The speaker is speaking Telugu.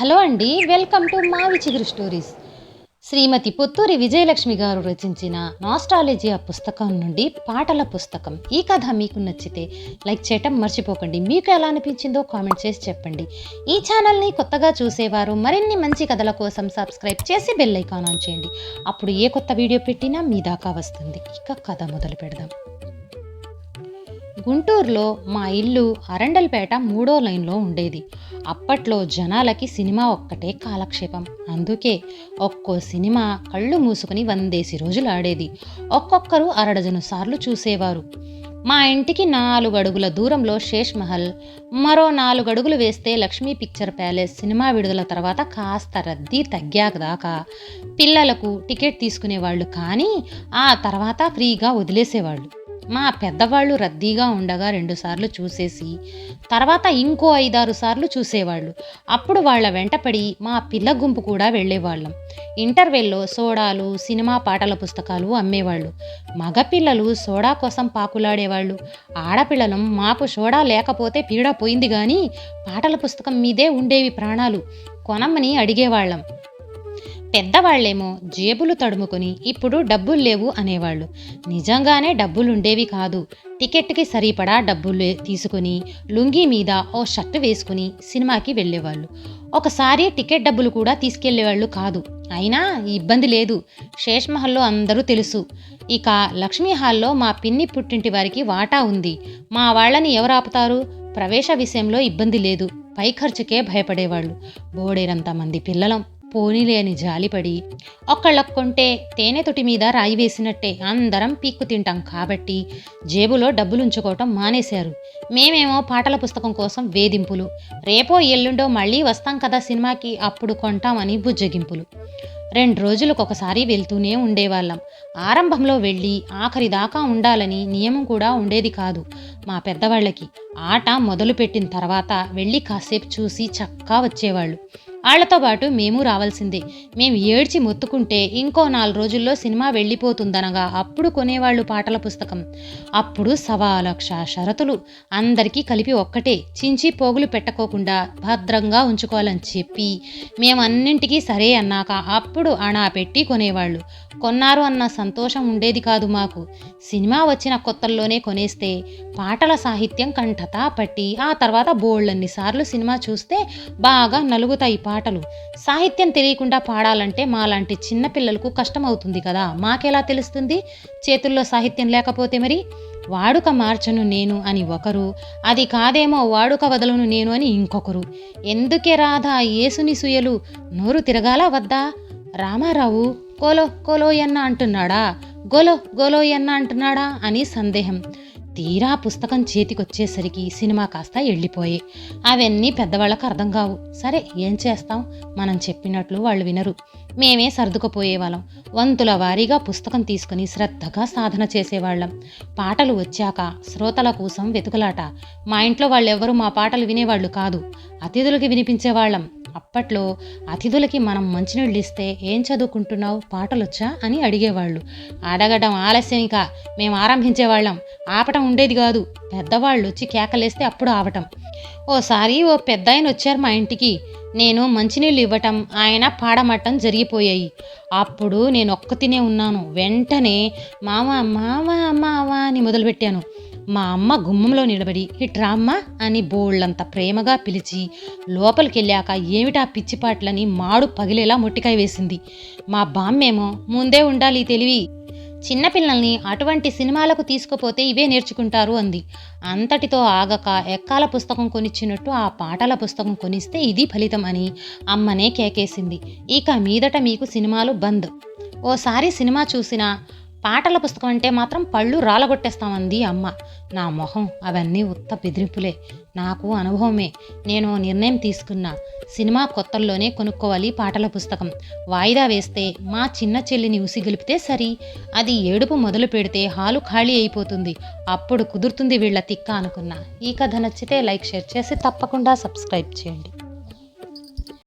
హలో అండి వెల్కమ్ టు మా విచిగురు స్టోరీస్. శ్రీమతి పొత్తూరి విజయలక్ష్మి గారు రచించిన నాస్ట్రాలజీ ఆ పుస్తకం నుండి పాటల పుస్తకం. ఈ కథ మీకు నచ్చితే లైక్ చేయటం మర్చిపోకండి. మీకు ఎలా అనిపించిందో కామెంట్ చేసి చెప్పండి. ఈ ఛానల్ని కొత్తగా చూసేవారు మరిన్ని మంచి కథల కోసం సబ్స్క్రైబ్ చేసి బెల్ ఐకాన్ ఆన్ చేయండి. అప్పుడు ఏ కొత్త వీడియో పెట్టినా మీ దాకా వస్తుంది. ఇక కథ మొదలు పెడదాం. గుంటూరులో మా ఇల్లు అరండల్పేట మూడో లైన్లో ఉండేది. అప్పట్లో జనాలకి సినిమా ఒక్కటే కాలక్షేపం. అందుకే ఒక్కో సినిమా కళ్ళు మూసుకుని వందేసి రోజులు ఆడేది. ఒక్కొక్కరు అరడజను సార్లు చూసేవారు. మా ఇంటికి నాలుగు అడుగుల దూరంలో శేష్ మహల్ మరో నాలుగు అడుగులు వేస్తే లక్ష్మీ పిక్చర్ ప్యాలెస్ సినిమా విడుదల తర్వాత కాస్త రద్దీ తగ్గాక దాకా పిల్లలకు టికెట్ తీసుకునేవాళ్ళు కానీ ఆ తర్వాత ఫ్రీగా వదిలేసేవాళ్ళు. మా పెద్దవాళ్ళు రద్దీగా ఉండగా రెండుసార్లు చూసేసి తర్వాత ఇంకో ఐదారు సార్లు చూసేవాళ్ళు. అప్పుడు వాళ్ళ వెంటపడి మా పిల్ల గుంపు కూడా వెళ్ళేవాళ్ళం. ఇంటర్వెల్లో సోడాలు సినిమా పాటల పుస్తకాలు అమ్మేవాళ్ళు. మగపిల్లలు సోడా కోసం పాకులాడేవాళ్ళు. ఆడపిల్లలం మాకు సోడా లేకపోతే పీడ పోయింది కానీ పాటల పుస్తకం మీదే ఉండేవి ప్రాణాలు. కొనమ్మని అడిగేవాళ్ళం. పెద్దవాళ్ళేమో జేబులు తడుముకొని ఇప్పుడు డబ్బులు లేవు అనేవాళ్ళు. నిజంగానే డబ్బులుండేవి కాదు. టికెట్కి సరిపడా డబ్బులు తీసుకుని లుంగీ మీద ఓ షర్ట్ వేసుకుని సినిమాకి వెళ్ళేవాళ్ళు. ఒకసారి టికెట్ డబ్బులు కూడా తీసుకెళ్ళేవాళ్ళు కాదు. అయినా ఇబ్బంది లేదు. శేష్ మహల్లో అందరూ తెలుసు. ఇక లక్ష్మీ హాల్లో మా పిన్ని పుట్టింటి వారికి వాటా ఉంది. మా వాళ్ళని ఎవరు ఆపుతారు? ప్రవేశ విషయంలో ఇబ్బంది లేదు. పై ఖర్చుకే భయపడేవాళ్ళు. బోడేరంత మంది పిల్లలం. పోనీలేని జాలిపడి ఒక్కళ్ళక్కొంటే తేనె తొటి మీద రాయి వేసినట్టే అందరం పీక్కు తింటాం కాబట్టి జేబులో డబ్బులు ఉంచుకోవటం మానేశారు. మేమేమో పాటల పుస్తకం కోసం వేధింపులు. రేపో ఎల్లుండో మళ్ళీ వస్తాం కదా సినిమాకి అప్పుడు కొంటామని బుజ్జగింపులు. రెండు రోజులకు ఒకసారి వెళ్తూనే ఉండేవాళ్ళం. ఆరంభంలో వెళ్ళి ఆఖరి దాకా ఉండాలని నియమం కూడా ఉండేది కాదు మా పెద్దవాళ్ళకి. ఆట మొదలుపెట్టిన తర్వాత వెళ్ళి కాసేపు చూసి చక్కా వచ్చేవాళ్ళు. వాళ్ళతో పాటు మేము రావాల్సిందే. మేము ఏడ్చి మొత్తుకుంటే ఇంకో నాలుగు రోజుల్లో సినిమా వెళ్ళిపోతుందనగా అప్పుడు కొనేవాళ్ళు పాటల పుస్తకం. అప్పుడు సవా లక్ష షరతులు. అందరికీ కలిపి ఒక్కటే. చించి పోగులు పెట్టకోకుండా భద్రంగా ఉంచుకోవాలని చెప్పి మేము అన్నింటికీ సరే అన్నాక అప్పుడు అణా పెట్టి కొనేవాళ్ళు. కొన్నారు అన్న సంతోషం ఉండేది కాదు మాకు. సినిమా వచ్చిన కొత్తల్లోనే కొనేస్తే పాటల సాహిత్యం కంఠతా పట్టి ఆ తర్వాత బోళ్ళన్ని సార్లు సినిమా చూస్తే బాగా నలుగుతాయి పాటలు. సాహిత్యం తెలియకుండా పాడాలంటే మాలాంటి చిన్నపిల్లలకు కష్టమవుతుంది కదా. మాకెలా తెలుస్తుంది? చేతుల్లో సాహిత్యం లేకపోతే మరి? వాడుక మార్చను నేను అని ఒకరు అది కాదేమో వాడుక వదలను నేను అని ఇంకొకరు. ఎందుకే రాధా ఏసుని సుయలు? నోరు తిరగాల వద్దా? రామారావు కోలో కోలోయన్న అంటున్నాడా? గోలో గోలోయన్న అంటున్నాడా? అని సందేహం. తీరా పుస్తకం చేతికొచ్చేసరికి సినిమా కాస్త వెళ్ళిపోయి అవన్నీ పెద్దవాళ్ళకు అర్థం కావు. సరే ఏం చేస్తాం? మనం చెప్పినట్లు వాళ్ళు వినరు. మేమే సర్దుకుపోయేవాళ్ళం వంతుల వారీగా పుస్తకం తీసుకుని శ్రద్ధగా సాధన చేసేవాళ్ళం. పాటలు వచ్చాక శ్రోతల కోసం వెతుకులాట. మా ఇంట్లో వాళ్ళెవ్వరూ మా పాటలు వినేవాళ్ళు కాదు. అతిథులకి వినిపించేవాళ్ళం. అప్పట్లో అతిథులకి మనం మంచినీళ్ళు ఇస్తే ఏం చదువుకుంటున్నావు? పాటలొచ్చా? అని అడిగేవాళ్ళు. అడగడం ఆలస్యం ఇక. మేము ఆరంభించేవాళ్ళం ఆపటం ఉండేది కాదు. పెద్దవాళ్ళు వచ్చి కేకలేస్తే అప్పుడు ఆవటం ఓసారి ఓ పెద్ద ఆయన వచ్చారు మా ఇంటికి. నేను మంచినీళ్ళు ఇవ్వటం ఆయన పాడమట్టం జరిగిపోయాయి. అప్పుడు నేను ఒక్కతినే ఉన్నాను. వెంటనే మామ మామ మావా అని మొదలుపెట్టాను. మా అమ్మ గుమ్మంలో నిలబడి ఇట్రా అని బోళ్ళంత ప్రేమగా పిలిచి లోపలికెళ్ళాక ఏమిటా పిచ్చిపాట్లని మాడు పగిలేలా మొట్టికాయ వేసింది. మా బామ్మేమో ముందే ఉండాలి తెలివి. చిన్నపిల్లల్ని అటువంటి సినిమాలకు తీసుకుపోతే ఇవే నేర్చుకుంటారు అంది. అంతటితో ఆగక ఎక్కాల పుస్తకం కొనిచ్చినట్టు ఆ పాటల పుస్తకం కొనిస్తే ఇది ఫలితం అని అమ్మనే కేకేసింది. ఇక మీదట మీకు సినిమాలు బంద్. ఓసారి సినిమా చూసినా పాటల పుస్తకం అంటే మాత్రం పళ్ళు రాలగొట్టేస్తామంది అమ్మ. నా మొహం అవన్నీ ఉత్త బెదిరింపులే. నాకు అనుభవమే. నేను నిర్ణయం తీసుకున్నా. సినిమా కొత్తల్లోనే కొనుక్కోవాలి పాటల పుస్తకం. వాయిదా వేస్తే మా చిన్న చెల్లిని ఉసిగొలిపితే సరి. అది ఏడుపు మొదలు పెడితే హాలు ఖాళీ అయిపోతుంది. అప్పుడు కుదురుతుంది వీళ్ళ తిక్క అనుకున్నా. ఈ కథ నచ్చితే లైక్ షేర్ చేసి తప్పకుండా సబ్స్క్రైబ్ చేయండి.